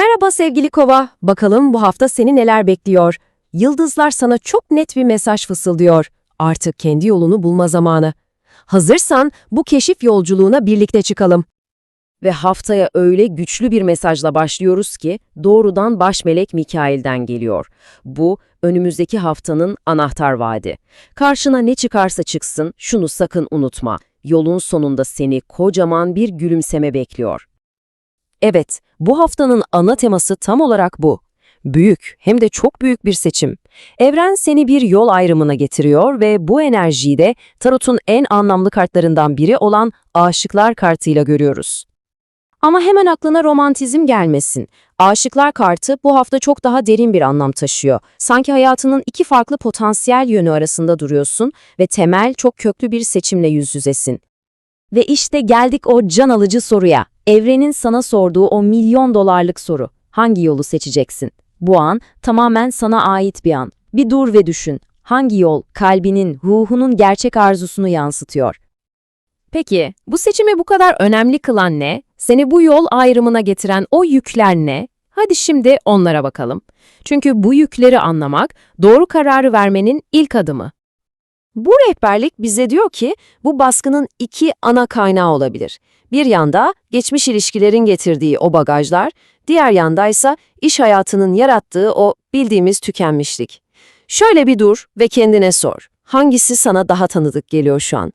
Merhaba sevgili kova. Bakalım bu hafta seni neler bekliyor? Yıldızlar sana çok net bir mesaj fısıldıyor. Artık kendi yolunu bulma zamanı. Hazırsan bu keşif yolculuğuna birlikte çıkalım. Ve haftaya öyle güçlü bir mesajla başlıyoruz ki doğrudan baş melek Mikail'den geliyor. Bu önümüzdeki haftanın anahtar vaadi. Karşına ne çıkarsa çıksın şunu sakın unutma. Yolun sonunda seni kocaman bir gülümseme bekliyor. Evet, bu haftanın ana teması tam olarak bu. Büyük, hem de çok büyük bir seçim. Evren seni bir yol ayrımına getiriyor ve bu enerjiyi de Tarot'un en anlamlı kartlarından biri olan Aşıklar kartıyla görüyoruz. Ama hemen aklına romantizm gelmesin. Aşıklar kartı bu hafta çok daha derin bir anlam taşıyor. Sanki hayatının iki farklı potansiyel yönü arasında duruyorsun ve temel, çok köklü bir seçimle yüz yüzesin. Ve işte geldik o can alıcı soruya. Evrenin sana sorduğu o milyon dolarlık soru. Hangi yolu seçeceksin? Bu an tamamen sana ait bir an. Bir dur ve düşün. Hangi yol kalbinin, ruhunun gerçek arzusunu yansıtıyor? Peki, bu seçimi bu kadar önemli kılan ne? Seni bu yol ayrımına getiren o yükler ne? Hadi şimdi onlara bakalım. Çünkü bu yükleri anlamak, doğru kararı vermenin ilk adımı. Bu rehberlik bize diyor ki bu baskının iki ana kaynağı olabilir. Bir yanda geçmiş ilişkilerin getirdiği o bagajlar, diğer yandaysa iş hayatının yarattığı o bildiğimiz tükenmişlik. Şöyle bir dur ve kendine sor. Hangisi sana daha tanıdık geliyor şu an?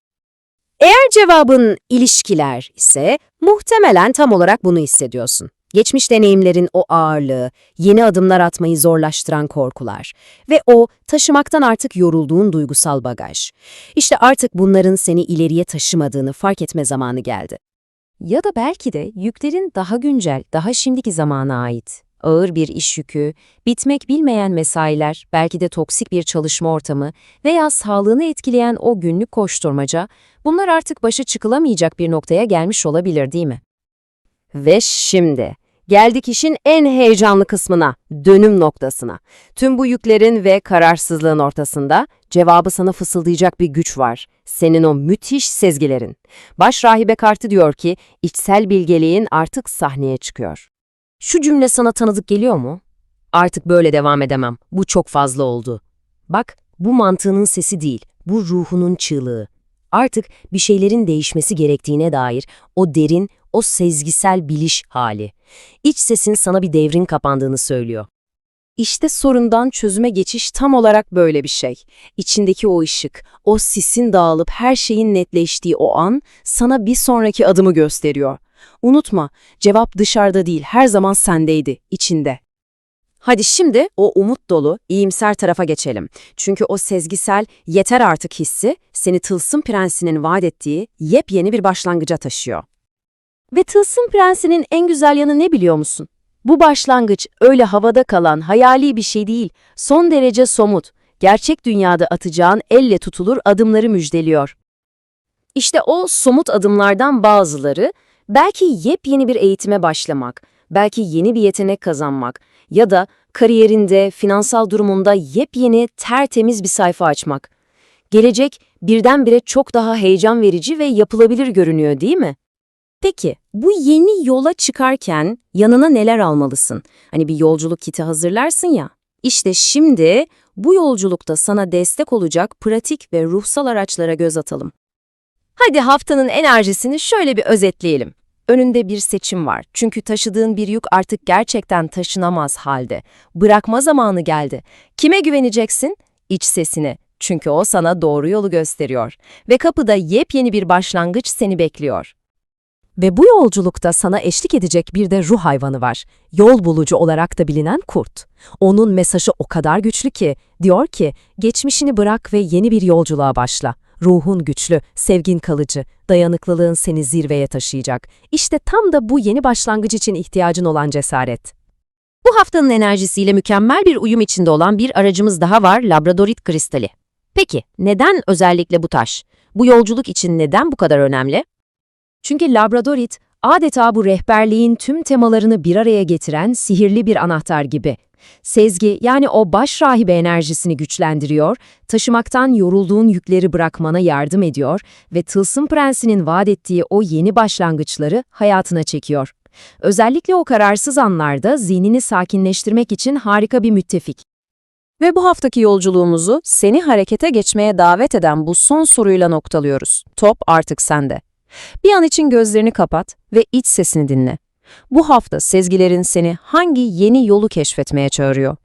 Eğer cevabın ilişkiler ise muhtemelen tam olarak bunu hissediyorsun. Geçmiş deneyimlerin o ağırlığı, yeni adımlar atmayı zorlaştıran korkular ve o taşımaktan artık yorulduğun duygusal bagaj. İşte artık bunların seni ileriye taşımadığını fark etme zamanı geldi. Ya da belki de yüklerin daha güncel, daha şimdiki zamana ait. Ağır bir iş yükü, bitmek bilmeyen mesailer, belki de toksik bir çalışma ortamı veya sağlığını etkileyen o günlük koşturmaca, bunlar artık başa çıkılamayacak bir noktaya gelmiş olabilir değil mi? Ve şimdi geldik işin en heyecanlı kısmına, dönüm noktasına. Tüm bu yüklerin ve kararsızlığın ortasında cevabı sana fısıldayacak bir güç var. Senin o müthiş sezgilerin. Baş rahibe kartı diyor ki içsel bilgeliğin artık sahneye çıkıyor. Şu cümle sana tanıdık geliyor mu? Artık böyle devam edemem. Bu çok fazla oldu. Bak, bu mantığının sesi değil, bu ruhunun çığlığı. Artık bir şeylerin değişmesi gerektiğine dair o derin, o sezgisel biliş hali. İç sesin sana bir devrin kapandığını söylüyor. İşte sorundan çözüme geçiş tam olarak böyle bir şey. İçindeki o ışık, o sisin dağılıp her şeyin netleştiği o an sana bir sonraki adımı gösteriyor. Unutma, cevap dışarıda değil, her zaman sendeydi, içinde. Hadi şimdi o umut dolu, iyimser tarafa geçelim. Çünkü o sezgisel, yeter artık hissi seni Tılsım Prensi'nin vaat ettiği yepyeni bir başlangıca taşıyor. Ve Tılsım Prensi'nin en güzel yanı ne biliyor musun? Bu başlangıç öyle havada kalan hayali bir şey değil, son derece somut, gerçek dünyada atacağın elle tutulur adımları müjdeliyor. İşte o somut adımlardan bazıları, belki yepyeni bir eğitime başlamak, belki yeni bir yetenek kazanmak ya da kariyerinde, finansal durumunda yepyeni, tertemiz bir sayfa açmak. Gelecek birdenbire çok daha heyecan verici ve yapılabilir görünüyor değil mi? Peki, bu yeni yola çıkarken yanına neler almalısın? Hani bir yolculuk kiti hazırlarsın ya. İşte şimdi bu yolculukta sana destek olacak pratik ve ruhsal araçlara göz atalım. Hadi haftanın enerjisini şöyle bir özetleyelim. Önünde bir seçim var. Çünkü taşıdığın bir yük artık gerçekten taşınamaz halde. Bırakma zamanı geldi. Kime güveneceksin? İç sesine. Çünkü o sana doğru yolu gösteriyor. Ve kapıda yepyeni bir başlangıç seni bekliyor. Ve bu yolculukta sana eşlik edecek bir de ruh hayvanı var. Yol bulucu olarak da bilinen kurt. Onun mesajı o kadar güçlü ki, diyor ki, geçmişini bırak ve yeni bir yolculuğa başla. Ruhun güçlü, sevgin kalıcı, dayanıklılığın seni zirveye taşıyacak. İşte tam da bu yeni başlangıç için ihtiyacın olan cesaret. Bu haftanın enerjisiyle mükemmel bir uyum içinde olan bir aracımız daha var, Labradorit kristali. Peki, neden özellikle bu taş? Bu yolculuk için neden bu kadar önemli? Çünkü Labradorit adeta bu rehberliğin tüm temalarını bir araya getiren sihirli bir anahtar gibi. Sezgi yani o baş rahibe enerjisini güçlendiriyor, taşımaktan yorulduğun yükleri bırakmana yardım ediyor ve Tılsım Prensi'nin vaat ettiği o yeni başlangıçları hayatına çekiyor. Özellikle o kararsız anlarda zihnini sakinleştirmek için harika bir müttefik. Ve bu haftaki yolculuğumuzu seni harekete geçmeye davet eden bu son soruyla noktalıyoruz. Top artık sende. Bir an için gözlerini kapat ve iç sesini dinle. Bu hafta sezgilerin seni hangi yeni yolu keşfetmeye çağırıyor?